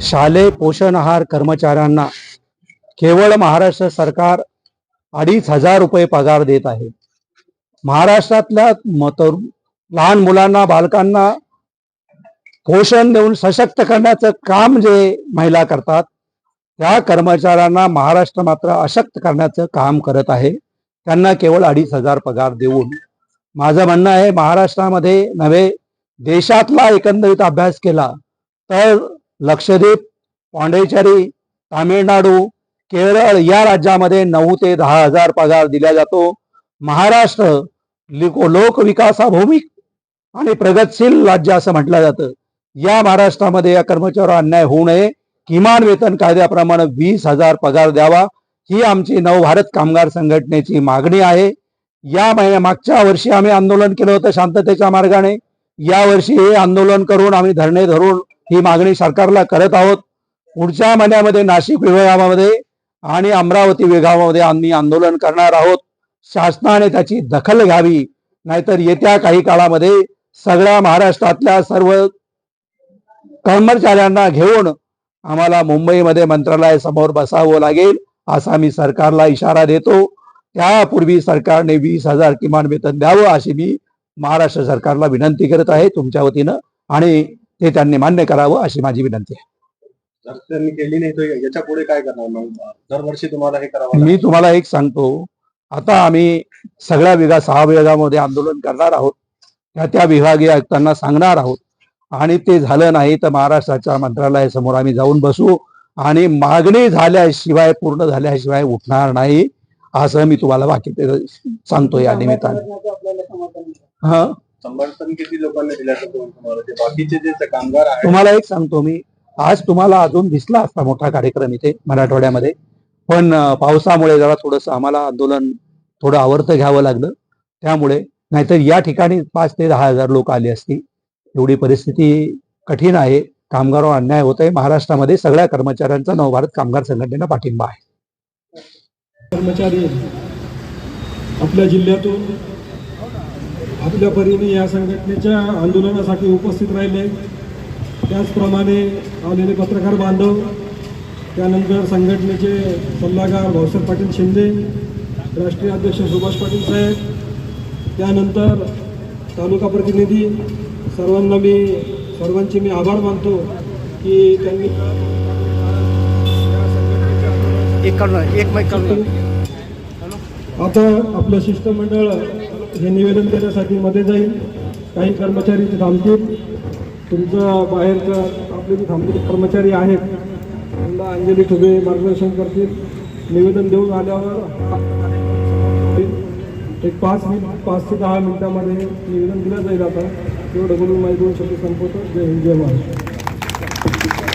शालेय पोषण आहार कर्मचाऱ्यांना केवळ महाराष्ट्र सरकार अडीच हजार रुपये पगार देत आहे. महाराष्ट्रातल्या मतर लहान मुलांना बालकांना पोषण देऊन सशक्त करण्याचं काम जे महिला करतात त्या कर्मचाऱ्यांना महाराष्ट्र मात्र अशक्त करण्याचं काम करत आहे. त्यांना केवळ अडीच हजार पगार देऊन माझं म्हणणं आहे महाराष्ट्रामध्ये नव्हे देशातला एकंदरीत अभ्यास केला तर लक्षद्वीप पॉंडेचेरी तामिळनाडू केरळ या राज्यामध्ये नऊ ते दहा हजार पगार दिला जातो. महाराष्ट्र लिको- आणि प्रगतशील राज्य असं म्हटलं जातं. या महाराष्ट्रामध्ये या कर्मचाऱ्यावर अन्याय होऊ नये. किमान वेतन कायद्याप्रमाणे वीस हजार पगार द्यावा. ही आमची नवभारत कामगार संघटनेची मागणी आहे. या महिन्या मागच्या वर्षी आम्ही आंदोलन केलं होतं शांततेच्या मार्गाने. या वर्षी हे आंदोलन करून आम्ही धरणे धरून ही मागणी सरकारला करत आहोत. पुढच्या महिन्यामध्ये नाशिक विभागामध्ये आणि अमरावती विभागामध्ये आम्ही आंदोलन करणार आहोत. शासनाने त्याची दखल घ्यावी. नाहीतर येत्या काही काळामध्ये सगळ्या महाराष्ट्रातल्या सर्व कर्मचाऱ्यांना घेऊन आम्हाला मुंबईमध्ये मंत्रालयासमोर बसावं लागेल असा मी सरकारला इशारा देतो. त्यापूर्वी सरकारने वीस हजार किमान वेतन द्यावं अशी मी महाराष्ट्र सरकारला विनंती करत आहे तुमच्या वतीनं आणि ते त्यांनी मान्य करावं अशी माझी विनंती आहे. जर त्यांनी केली नाही तर याच्यापुढे काय करणार मग? दरवर्षी तुम्हाला हे करावं मी तुम्हाला एक सांगतो आता आम्ही सगळ्या विभाग सहा विभागामध्ये आंदोलन करणार आहोत. त्या त्या विभागीय आयुक्तांना सांगणार आहोत. आणि ते झालं नाही तर महाराष्ट्राच्या मंत्रालयासमोर आम्ही जाऊन बसू आणि मागणी झाल्याशिवाय पूर्ण झाल्याशिवाय उठणार नाही. असं मी तुम्हाला वाक्य सांगतो या निमित्ताने. हा? तुम्हाला? एक सांगतो मी. आज तुम्हाला अजून दिसला असता मोठा कार्यक्रम इथे मराठवाड्यामध्ये. पण पावसामुळे जरा थोडंसं आम्हाला आंदोलन थोडं आवर्त घ्यावं लागलं. त्यामुळे नाहीतर या ठिकाणी पाच ते दहा हजार लोक आले असती एवढी परिस्थिती कठीण आहे. कामगारावर अन्याय होत आहे महाराष्ट्रामध्ये सगळ्या कर्मचाऱ्यांचा नवभारत कामगार संघटनेला पाठिंबा आहे. कर्मचारी आपल्या जिल्ह्यातून आपल्या परीने या संघटनेच्या आंदोलनासाठी उपस्थित राहिले. त्याचप्रमाणे आलेले पत्रकार बांधव त्यानंतर संघटनेचे सल्लागार भाऊसाहेब पाटील शिंदे राष्ट्रीय अध्यक्ष सुभाष पाटील साहेब त्यानंतर तालुका प्रतिनिधी सर्वांना मी सर्वांचे मी आभार मानतो की त्यांनी आता आपलं शिष्टमंडळ हे निवेदन देण्यासाठी मध्ये जाईल. काही कर्मचारी इथे थांबतील. तुमचं बाहेरचं आपले जे थांबलेले कर्मचारी आहेत त्यांना अंजली ठुबे मार्गदर्शन करतील. निवेदन देऊन आल्यावर एक पाच मिनिट पाच ते दहा मिनिटामध्ये निवेदन दिलं जाईल आता. तेवढं बोलून माझे दोन शब्द संपवतो. जय हिंद जय महाराष्ट्र.